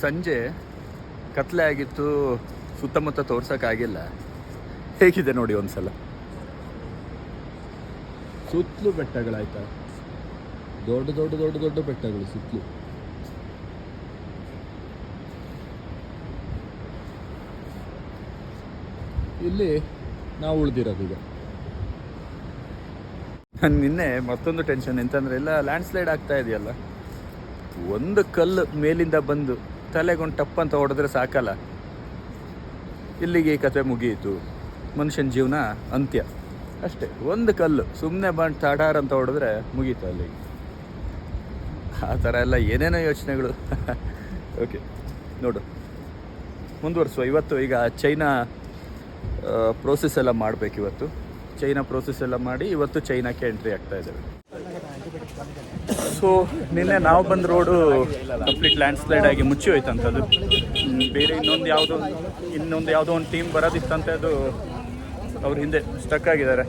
ಸಂಜೆ ಕತ್ಲೆ ಆಗಿತ್ತು ಸುತ್ತಮುತ್ತ ತೋರ್ಸೋಕ್ಕಾಗಿಲ್ಲ. ಹೇಗಿದೆ ನೋಡಿ ಒಂದ್ಸಲ. ಸುತ್ತಲೂ ಬೆಟ್ಟಗಳಾಯ್ತಾ? ದೊಡ್ಡ ದೊಡ್ಡ ದೊಡ್ಡ ದೊಡ್ಡ ಬೆಟ್ಟಗಳು ಸುತ್ತಲೂ ಇಲ್ಲಿ ನಾವು ಉಳಿದಿರೋದು ಈಗ. ನಿನ್ನೆ ಮತ್ತೊಂದು ಟೆನ್ಷನ್ ಎಂತಂದ್ರೆ ಎಲ್ಲ ಲ್ಯಾಂಡ್ ಸ್ಲೈಡ್ ಆಗ್ತಾ ಇದೆಯಲ್ಲ. ಒಂದು ಕಲ್ಲು ಮೇಲಿಂದ ಬಂದು ತಲೆಗೊಂದು ಟಪ್ಪ ಅಂತ ಹೊಡೆದ್ರೆ ಸಾಕಲ್ಲ. ಇಲ್ಲಿಗೆ ಈ ಕತೆ ಮುಗಿಯಿತು. ಮನುಷ್ಯನ ಜೀವನ ಅಂತ್ಯ. ಅಷ್ಟೇ, ಒಂದು ಕಲ್ಲು ಸುಮ್ಮನೆ ಬಂದು ತಾಡಾರ್ ಅಂತ ಹೊಡೆದ್ರೆ ಮುಗೀತು ಅಲ್ಲಿಗೆ. ಆ ಥರ ಎಲ್ಲ ಏನೇನೋ ಯೋಚನೆಗಳು. ಓಕೆ ನೋಡು. ಮುಂದುವರಿಸುವ. ಇವತ್ತು ಈಗ ಚೈನಾ ಪ್ರೋಸೆಸ್ ಎಲ್ಲ ಮಾಡಬೇಕು ಇವತ್ತು. ಚೈನಾ ಪ್ರೋಸೆಸ್ ಎಲ್ಲ ಮಾಡಿ ಇವತ್ತು ಚೈನಾಕ್ಕೆ ಎಂಟ್ರಿ ಆಗ್ತಾ ಇದ್ದೇವೆ. ಸೊ ನಿನ್ನೆ ನಾವು ಬಂದ ರೋಡು ಕಂಪ್ಲೀಟ್ ಲ್ಯಾಂಡ್ ಸ್ಲೈಡ್ ಆಗಿ ಮುಚ್ಚಿ ಹೋಯ್ತಂಥದ್ದು ಹ್ಮ್, ಬೇರೆ ಇನ್ನೊಂದು ಯಾವುದೋ ಇನ್ನೊಂದು ಯಾವುದೋ ಒಂದು ಟೀಮ್ ಬರೋದಿತ್ತಂತೆ ಅದು ಅವ್ರ ಹಿಂದೆ ಸ್ಟಕ್ ಆಗಿದ್ದಾರೆ.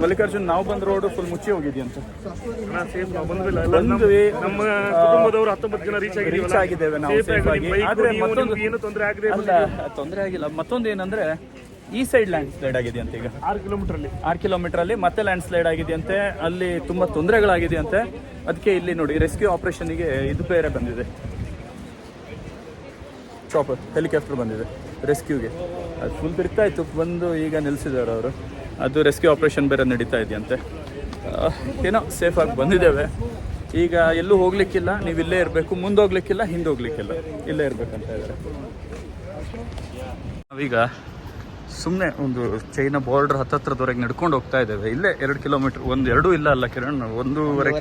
ಮಲ್ಲಿಕಾರ್ಜುನ್ ನಾವು ಬಂದ ರೋಡು ಫುಲ್ ಮುಚ್ಚಿ ಹೋಗಿದ್ಯಂತ. ಬಂದ್ವಿ ನಮ್ಮ ಕುಟುಂಬದವರು ಹತ್ತೊಂಬತ್ತು ಜನ ರೀಚ್ ಆಗಿದ್ದೇವೆ ನಾವು ಆದ್ರೆ ಮತ್ತೊಂದು ತೊಂದರೆ ಆಗಿಲ್ಲ. ಮತ್ತೊಂದು ಏನಂದ್ರೆ ಈ ಸೈಡ್ ಲ್ಯಾಂಡ್ ಸ್ಲೈಡ್ ಆಗಿದೆಯಂತೆ ಈಗ? ಆರು ಕಿಲೋಮೀಟರ್ ಅಲ್ಲಿ. ಆರು ಕಿಲೋಮೀಟರ್ ಅಲ್ಲಿ ಮತ್ತೆ ಲ್ಯಾಂಡ್ ಸ್ಲೈಡ್ ಆಗಿದೆಯಂತೆ. ಅಲ್ಲಿ ತುಂಬಾ ತೊಂದರೆಗಳಾಗಿದೆಯಂತೆ. ಅದಕ್ಕೆ ಇಲ್ಲಿ ನೋಡಿ ರೆಸ್ಕ್ಯೂ ಆಪರೇಷನ್ಗೆ ಇದು ಬೇರೆ ಬಂದಿದೆ. ಚಾಪರ್ ಹೆಲಿಕಾಪ್ಟರ್ ಬಂದಿದೆ ರೆಸ್ಕ್ಯೂಗೆ ಅದು ಫುಲ್ ಬಿಡ್ತಾ ಇತ್ತು ಬಂದು ಈಗ ನಿಲ್ಲಿಸಿದ್ದಾರೆ ಅವರು. ಅದು ರೆಸ್ಕ್ಯೂ ಆಪರೇಷನ್ ಬೇರೆ ನಡೀತಾ ಇದೆಯಂತೆ. ಏನೋ ಸೇಫಾಗಿ ಬಂದಿದ್ದೇವೆ. ಈಗ ಎಲ್ಲೂ ಹೋಗ್ಲಿಕ್ಕಿಲ್ಲ ನೀವು ಇಲ್ಲೇ ಇರಬೇಕು ಮುಂದೆ ಹೋಗ್ಲಿಕ್ಕಿಲ್ಲ ಹಿಂದೆ ಹೋಗ್ಲಿಕ್ಕಿಲ್ಲ. ಇಲ್ಲೇ ಇರಬೇಕಂತ ಇದ್ದಾರೆ. ನಾವೀಗ ಸುಮ್ಮನೆ ಒಂದು ಚೈನಾ ಬಾರ್ಡರ್ ಹತ್ತತ್ರದವರೆಗೆ ನಡ್ಕೊಂಡು ಹೋಗ್ತಾ ಇದ್ದೇವೆ. ಇಲ್ಲೇ ಎರಡು ಕಿಲೋಮೀಟರ್ ಒಂದು ಎರಡು ಇಲ್ಲ ಅಲ್ಲ ಕಿರಣ್? ಒಂದೂವರೆ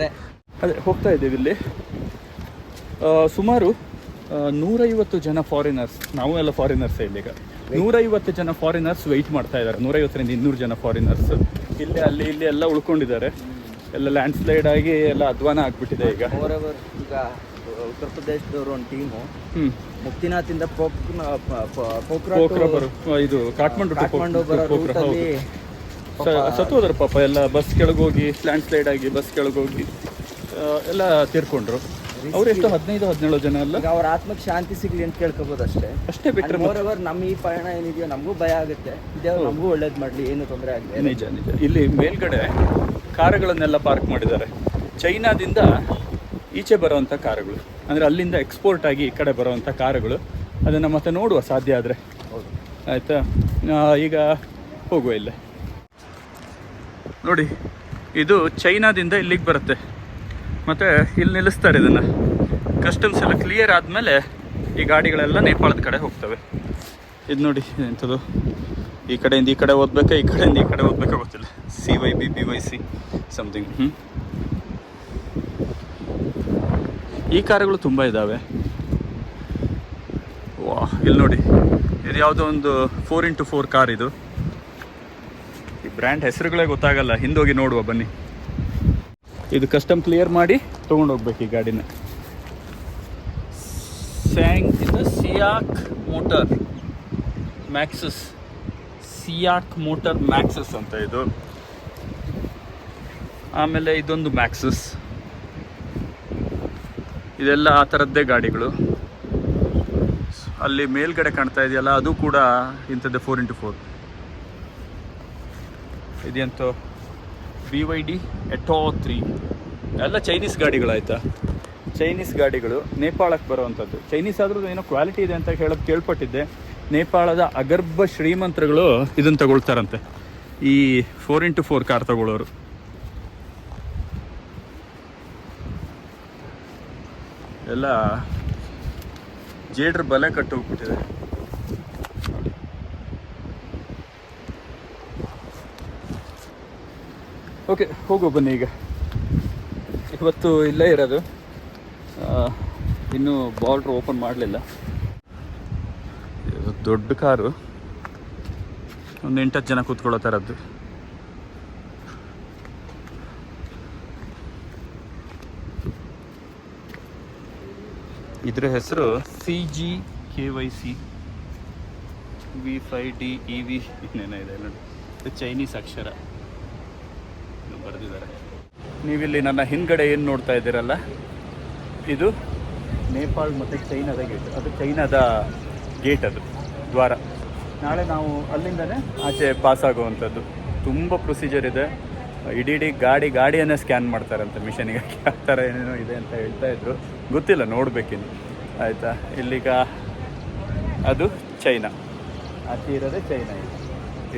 ಅದೇ ಹೋಗ್ತಾ ಇದ್ದೇವೆ ಇಲ್ಲಿ. ಸುಮಾರು ನೂರೈವತ್ತು ಜನ ಫಾರಿನರ್ಸ್ ನಾವು ಎಲ್ಲ ಫಾರಿನರ್ಸ್ ಇಲ್ಲೀಗ. ನೂರೈವತ್ತು ಜನ ಫಾರಿನರ್ಸ್ ವೆಯ್ಟ್ ಮಾಡ್ತಾ ಇದ್ದಾರೆ. ನೂರೈವತ್ತರಿಂದ ಇನ್ನೂರು ಜನ ಫಾರಿನರ್ಸ್ ಇಲ್ಲಿ ಅಲ್ಲಿ ಇಲ್ಲಿ ಎಲ್ಲ ಉಳ್ಕೊಂಡಿದ್ದಾರೆ. ಎಲ್ಲ ಲ್ಯಾಂಡ್ ಸ್ಲೈಡ್ ಆಗಿ ಎಲ್ಲ ಅಧ್ವಾನ ಆಗ್ಬಿಟ್ಟಿದೆ ಈಗ ಉತ್ತರ ಪ್ರದೇಶದವರು ಒಂದು ಟೀಮು ಮುಕ್ತಿನಾಥಿಂದ ಇದು ಕಾಠ್ಮಂಡು ಕಾಠ್ಮಂಡು ಸತ್ತೋದ್ರ ಪಾಪ ಎಲ್ಲ ಬಸ್ ಕೆಳಗೋಗಿ ಲ್ಯಾಂಡ್ ಸ್ಲೈಡ್ ಆಗಿ ಬಸ್ ಕೆಳಗೋಗಿ ಎಲ್ಲ ತೀರ್ಕೊಂಡ್ರು. ಅವ್ರು ಎಷ್ಟು ಹದಿನೈದು ಹದಿನೇಳು ಜನ ಅಲ್ಲ? ಅವ್ರ ಆತ್ಮಕ್ ಶಾಂತಿ ಸಿಗ್ಲಿ ಅಂತ ಕೇಳ್ಕೋಬೋದು ಅಷ್ಟೇ. ಅಷ್ಟೇ ಬಿಟ್ಟರೆ ಓವರ್ ನಮ್ಮ ಈ ಪಯಣ ಏನಿದೆಯೋ ನಮಗೂ ಭಯ ಆಗುತ್ತೆ. ದೇವ್ರು ನಮಗೂ ಒಳ್ಳೇದು ಮಾಡಲಿ ಏನು ತೊಂದರೆ ಆಗಲಿ ನಿಜ ನಿಜ. ಇಲ್ಲಿ ಮೇಲ್ಗಡೆ ಕಾರುಗಳನ್ನೆಲ್ಲ ಪಾರ್ಕ್ ಮಾಡಿದ್ದಾರೆ. ಚೈನಾದಿಂದ ಈಚೆ ಬರುವಂಥ ಕಾರುಗಳು. ಅಂದರೆ ಅಲ್ಲಿಂದ ಎಕ್ಸ್ಪೋರ್ಟ್ ಆಗಿ ಈ ಕಡೆ ಬರುವಂಥ ಕಾರುಗಳು. ಅದನ್ನು ಮತ್ತೆ ನೋಡುವ ಸಾಧ್ಯ ಆದರೆ. ಆಯಿತಾ? ಈಗ ಹೋಗುವ ಇಲ್ಲೇ. ನೋಡಿ, ಇದು ಚೈನಾದಿಂದ ಇಲ್ಲಿಗೆ ಬರುತ್ತೆ. ಮತ್ತು ಇಲ್ಲಿ ನಿಲ್ಲಿಸ್ತಾರೆ ಇದನ್ನು. ಕಸ್ಟಮ್ಸ್ ಎಲ್ಲ ಕ್ಲಿಯರ್ ಆದಮೇಲೆ ಈ ಗಾಡಿಗಳೆಲ್ಲ ನೇಪಾಳದ ಕಡೆ ಹೋಗ್ತವೆ. ಇದು ನೋಡಿ, ಎಂಥದ್ದು? ಈ ಕಡೆಯಿಂದ ಈ ಕಡೆ ಓದ್ಬೇಕಾ ಈ ಕಡೆಯಿಂದ ಈ ಕಡೆ ಓದ್ಬೇಕಾ ಗೊತ್ತಿಲ್ಲ. C Y B B Y C something ಹ್ಞೂ ಈ ಕಾರುಗಳು ತುಂಬ ಇದ್ದಾವೆ ವಾ, ಇಲ್ಲಿ ನೋಡಿ. ಇದು ಯಾವುದೋ ಒಂದು ಫೋರ್ ಇಂಟು ಫೋರ್ ಕಾರ್ ಇದು. ಈ ಬ್ರ್ಯಾಂಡ್ ಹೆಸರುಗಳೇ ಗೊತ್ತಾಗಲ್ಲ. ಹಿಂದೋಗಿ ನೋಡುವ, ಬನ್ನಿ. ಇದು ಕಸ್ಟಮ್ ಕ್ಲಿಯರ್ ಮಾಡಿ ತೊಗೊಂಡೋಗ್ಬೇಕು ಈ ಗಾಡಿನ. ಸ್ಯಾಂಗ್ ಇದು ಸಿಯಾಕ್ ಮೋಟರ್ ಮ್ಯಾಕ್ಸಸ್ ಸಿಯಾಕ್ ಮೋಟರ್ ಮ್ಯಾಕ್ಸಸ್ ಅಂತ ಇದು. ಆಮೇಲೆ ಇದೊಂದು ಮ್ಯಾಕ್ಸಸ್ ಇದೆಲ್ಲ ಆ ಥರದ್ದೇ ಗಾಡಿಗಳು. ಅಲ್ಲಿ ಮೇಲ್ಗಡೆ ಕಾಣ್ತಾ ಇದೆಯಲ್ಲ, ಅದು ಕೂಡ ಇಂಥದ್ದೇ ಫೋರ್ ಇಂಟು ಫೋರ್ ಇದೆಂತೋ ಬಿ ವೈ ಡಿ ಎಟೋ ತ್ರೀ ಎಲ್ಲ ಚೈನೀಸ್ ಗಾಡಿಗಳಾಯ್ತಾ? ಚೈನೀಸ್ ಗಾಡಿಗಳು, ನೇಪಾಳಕ್ಕೆ ಬರುವಂಥದ್ದು. ಚೈನೀಸ್ ಆದರೂ ಏನೋ ಕ್ವಾಲಿಟಿ ಇದೆ ಅಂತ ಹೇಳೋದು ಕೇಳ್ಪಟ್ಟಿದ್ದೆ. ನೇಪಾಳದ ಅಗರ್ಭ ಶ್ರೀಮಂತರುಗಳು ಇದನ್ನು ತಗೊಳ್ತಾರಂತೆ. ಈ ಫೋರ್ ಇಂಟು ಫೋರ್ ಕಾರ್ ತಗೊಳ್ಳೋರು. ಎಲ್ಲ ಜೇಡ್ರ ಬಲೆ ಕಟ್ಟು ಹೋಗ್ಬಿಟ್ಟಿದೆ. ಓಕೆ ಹೋಗು ಬನ್ನಿ ಈಗ. ಇವತ್ತು ಇಲ್ಲೇ ಇರೋದು. ಇನ್ನೂ ಬಾರ್ಡ್ರ್ ಓಪನ್ ಮಾಡಲಿಲ್ಲ. ದೊಡ್ಡ ಕಾರು. ಒಂದು ಎಂಟತ್ತು ಜನ ಕೂತ್ಕೊಳ್ಳೋ ಥರದ್ದು. ಇದ್ರ ಹೆಸರು C G K Y C. V five D, E V ಇನ್ನೇನೋ ಇದೆ ನೋಡಿ. ಚೈನೀಸ್ ಅಕ್ಷರ. ಬರೆದಿದ್ದಾರೆ. ನೀವಿಲ್ಲಿ ನನ್ನ ಹಿಂದ್ಗಡೆ ಏನು ನೋಡ್ತಾ ಇದ್ದೀರಲ್ಲ? ಇದು ನೇಪಾಳ್ ಮತ್ತು ಚೈನಾದ ಗೇಟ್. ಅದು ಚೈನಾದ ಗೇಟ್ ಅದು, ದ್ವಾರ. ನಾಳೆ ನಾವು ಅಲ್ಲಿಂದನೇ ಆಚೆ ಪಾಸ್ ಆಗುವಂಥದ್ದು. ತುಂಬ ಪ್ರೊಸೀಜರ್ ಇದೆ. ಇಡೀ ಇಡೀ ಗಾಡಿ ಗಾಡಿಯನ್ನೇ ಸ್ಕ್ಯಾನ್ ಮಾಡ್ತಾರಂತೆ ಮಿಷನಿಗೆ. ಆ ಥರ ಏನೇನೋ ಇದೆ ಅಂತ ಹೇಳ್ತಾ ಇದ್ರು. ಗೊತ್ತಿಲ್ಲ ನೋಡಬೇಕಿನ್ನು. ಆಯಿತಾ? ಇಲ್ಲಿಗ ಅದು ಚೈನಾ. ಅತಿ ಇರೋದೇ ಚೈನಾ ಇದು.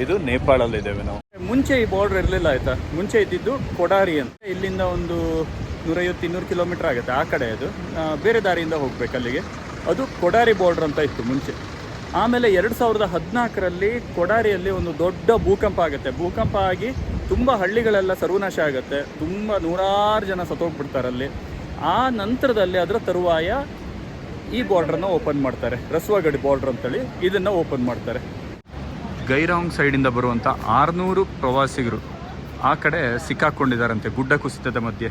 ಇದು ನೇಪಾಳಲ್ಲಿದ್ದೇವೆ ನಾವು. ಮುಂಚೆ ಈ ಬಾರ್ಡರ್ ಇರಲಿಲ್ಲ ಆಯಿತಾ? ಮುಂಚೆ ಇದ್ದಿದ್ದು ಕೊಡಾರಿ ಅಂತ. ಇಲ್ಲಿಂದ ಒಂದು ನೂರೈವತ್ತು ಇನ್ನೂರು ಕಿಲೋಮೀಟರ್ ಆಗುತ್ತೆ ಆ ಕಡೆ ಅದು. ಬೇರೆ ದಾರಿಯಿಂದ ಹೋಗ್ಬೇಕು ಅಲ್ಲಿಗೆ. ಅದು ಕೊಡಾರಿ ಬಾರ್ಡರ್ ಅಂತ ಇತ್ತು ಮುಂಚೆ. ಆಮೇಲೆ ಎರಡು ಸಾವಿರದ ಹದಿನಾಲ್ಕರಲ್ಲಿ ಕೊಡಾರಿಯಲ್ಲಿ ಒಂದು ದೊಡ್ಡ ಭೂಕಂಪ ಆಗುತ್ತೆ. ಭೂಕಂಪ ಆಗಿ ತುಂಬ ಹಳ್ಳಿಗಳೆಲ್ಲ ಸರ್ವನಾಶ ಆಗುತ್ತೆ. ತುಂಬ ನೂರಾರು ಜನ ಸತ್ತೋಗ್ಬಿಡ್ತಾರೆ ಅಲ್ಲಿ. ಆ ನಂತರದಲ್ಲಿ ಅದರ ತರುವಾಯ ಈ ಬಾರ್ಡ್ರನ್ನ ಓಪನ್ ಮಾಡ್ತಾರೆ. ರಸ್ವಾಗಡಿ ಬಾರ್ಡ್ರ್ ಅಂತೇಳಿ ಇದನ್ನು ಓಪನ್ ಮಾಡ್ತಾರೆ. ಗೈರಾಂಗ್ ಸೈಡಿಂದ ಬರುವಂಥ ಆರುನೂರು ಪ್ರವಾಸಿಗರು ಆ ಕಡೆ ಸಿಕ್ಕಾಕ್ಕೊಂಡಿದ್ದಾರಂತೆ ಗುಡ್ಡ ಕುಸಿತದ ಮಧ್ಯೆ.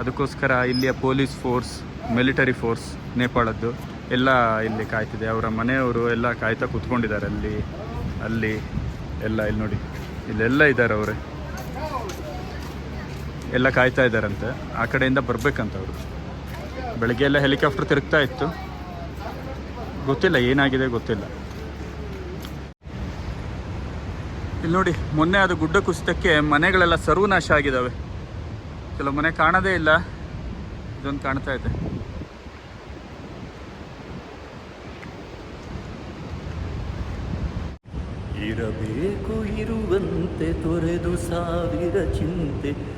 ಅದಕ್ಕೋಸ್ಕರ ಇಲ್ಲಿಯ ಪೊಲೀಸ್ ಫೋರ್ಸ್ ಮಿಲಿಟರಿ ಫೋರ್ಸ್ ನೇಪಾಳದ್ದು ಎಲ್ಲ ಇಲ್ಲಿ ಕಾಯ್ತಿದೆ. ಅವರ ಮನೆಯವರು ಎಲ್ಲ ಕಾಯ್ತಾ ಕೂತ್ಕೊಂಡಿದ್ದಾರೆ ಅಲ್ಲಿ ಅಲ್ಲಿ ಎಲ್ಲ ಇಲ್ಲಿ ನೋಡಿ. ಇಲ್ಲೆಲ್ಲ ಇದ್ದಾರೆ ಅವರೇ. ಎಲ್ಲ ಕಾಯ್ತಾ ಇದ್ದಾರಂತೆ. ಆ ಕಡೆಯಿಂದ ಬರಬೇಕಂತ ಅವರು ಬೆಳಗ್ಗೆ ಎಲ್ಲ ಹೆಲಿಕಾಪ್ಟರ್ ತಿರುಗ್ತಾ ಇತ್ತು. ಗೊತ್ತಿಲ್ಲ, ಏನಾಗಿದೆ ಗೊತ್ತಿಲ್ಲ. ಇಲ್ಲಿ ನೋಡಿ, ಮೊನ್ನೆ ಅದು ಗುಡ್ಡ ಕುಸಿತಕ್ಕೆ ಮನೆಗಳೆಲ್ಲ ಸರ್ವನಾಶ ಆಗಿದ್ದಾವೆ. ಕೆಲವು ಮನೆ ಕಾಣದೇ ಇಲ್ಲ. ಇದೊಂದು ಕಾಣ್ತಾ ಇದೆ. ಇರಬೇಕು ಇರುವಂತೆ, ತೊರೆದು ಸಾವಿರ ಚಿಂತೆ.